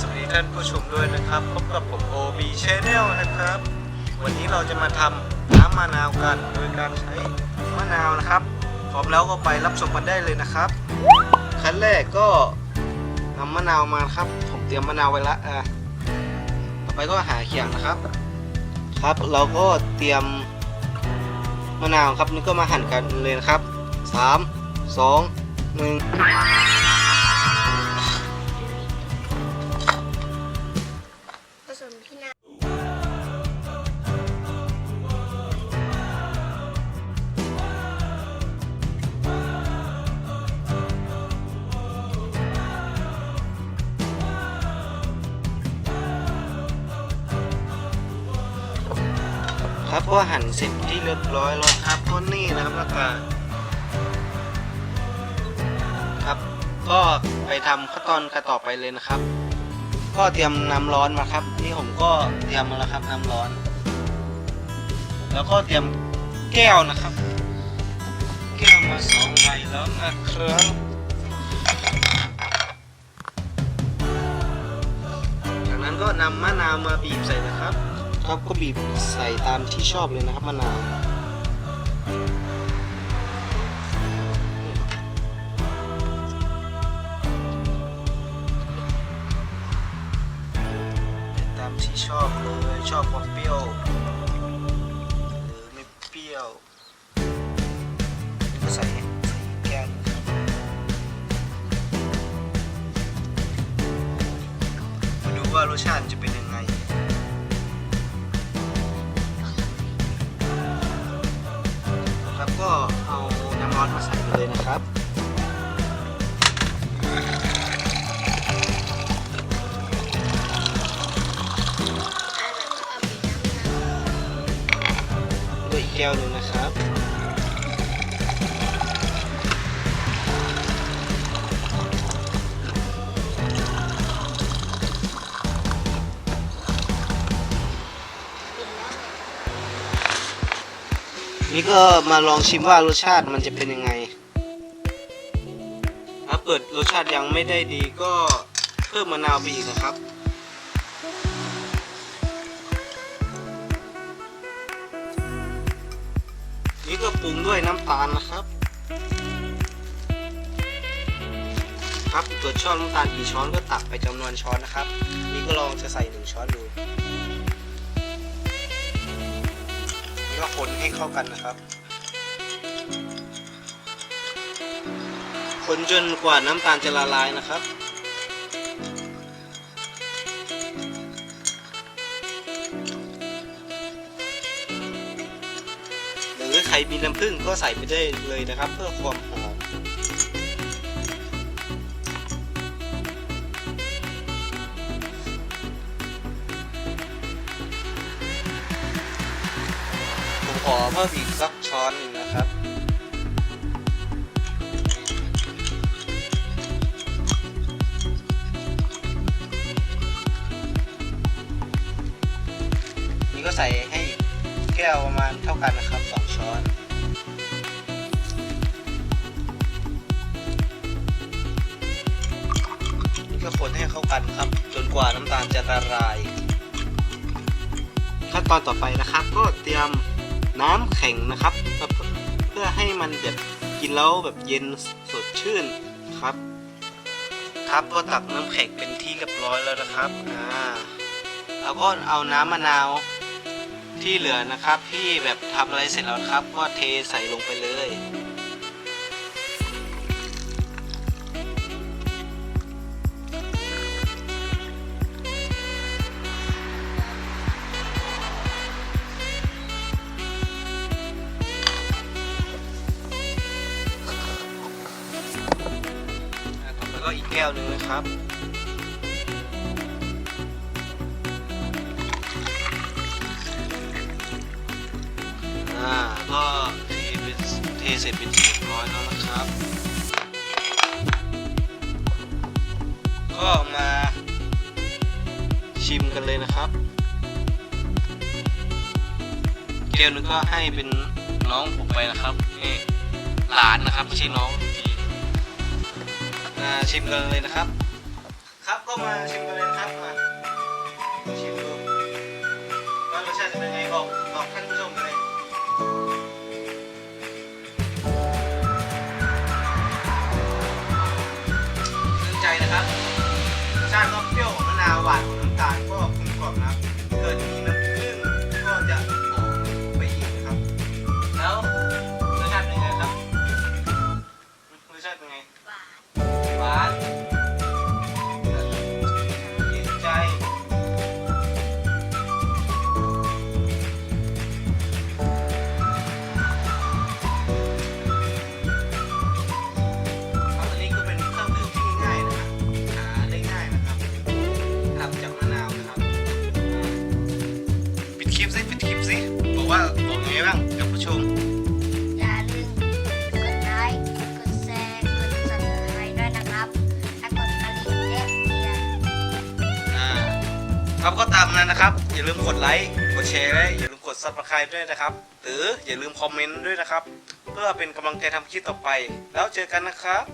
สวัสดีท่านผู้ชมด้วยนะครับ พบกับผม OB Channel นะครับ วันนี้เราจะมาทำน้ำมะนาวกัน โดยการใช้มะนาวนะครับ พร้อมแล้วก็ไปรับชมกันได้เลยนะครับ ขั้นแรกก็นำมะนาวมาครับ ผมเตรียมมะนาวไว้ละอะต่อไปก็หาเขียงนะครับ ครับ เราก็เตรียมมะนาวครับนี่ก็มาหั่นกันเลยนะครับ 3 2 1 ครับก็หั่นเสร็จที่เรียบร้อยแล้วครับก็นี่นะครับแล้วก็ครับ ก็ไปทำขั้นตอนกันต่อไปเลยนะครับ ก็เตรียมน้ำร้อนมาครับนี่ผมก็เตรียมมาแล้วครับน้ำร้อน แล้วก็เตรียมแก้วนะครับ แก้วมาสองใบแล้วนะครับจากนั้นก็นำมะนาวมาบีบใส่นะครับ ครับ ก็บีบใส่ตามที่ชอบเลยนะครับมะนาวตามที่ชอบเลยชอบความเปรี้ยวหรือไม่เปรี้ยวก็ใส่ใส่แก้วนะครับมาดูว่ารสชาติจะ น้อนมาใส่เลยนะครับด้วยอีกแก้วหนึ่งนะครับ นี่ก็มาลองชิมว่ารสชาติมันจะเป็นยังไง ถ้าเกิดรสชาติยังไม่ได้ดีก็เพิ่มมะนาวไปอีกนะครับ นี่ก็ปรุงด้วยน้ำตาลนะครับ ครับเกิดช้อบน้ำตาลกี่ช้อนก็ตักไปจำนวนช้อนนะครับ นี่ก็ลองจะใส่หนึ่งช้อนดู ก็คนให้เข้ากันนะครับ คนจนกว่าน้ำตาลจะละลายนะครับหรือใครมีน้ำผึ้งก็ใส่ไปได้เลยนะครับ เพื่อความหอม อเพิ่มอีกสักช้อนหนึ่งนะครับ นี่ก็ใส่ให้แก้วประมาณเท่ากันนะครับสองช้อนก็คนให้เข้ากันครับ จนกว่าน้ำตาลจะละลาย ขั้นตอนต่อไปนะครับ ก็เตรียม น้ำแข็งนะครับ เพื่อให้มันแบบกินแล้วแบบเย็นสดชื่นครับ ครับก็ตักน้ำแข็งเป็นที่เรียบร้อยแล้วนะครับอ่าแล้วก็เอาน้ำมะนาวที่เหลือนะครับ ที่แบบทำอะไรเสร็จแล้วครับ ก็เทใส่ลงไปเลย ก็อีกแก้วหนึ่งนะครับ อ่า ก็เทเป็นเทเสร็จเป็นที่เรียบร้อยแล้วนะครับ ก็มาชิมกันเลยนะครับ แก้วนึงก็ให้เป็นน้องผมไปนะครับนี่หลานนะครับไม่ใช่น้อง มาชิมกันเลยนะครับ ครับก็มาชิมกันเลยนะครับมาชิมดูว่ารสชาติจะเป็นไงบอกบอกท่านผู้ชมเลย ครับก็ตามนั้นนะครับ อย่าลืมกดไลค์กดแชร์และอย่าลืมกดซับสไคร b e ด้วยนะครับ หรืออย่าลืมคอมเมนต์ด้วยนะครับ เพื่อเป็นกำลังใจทำคลิปต่อไป แล้วเจอกันนะครับ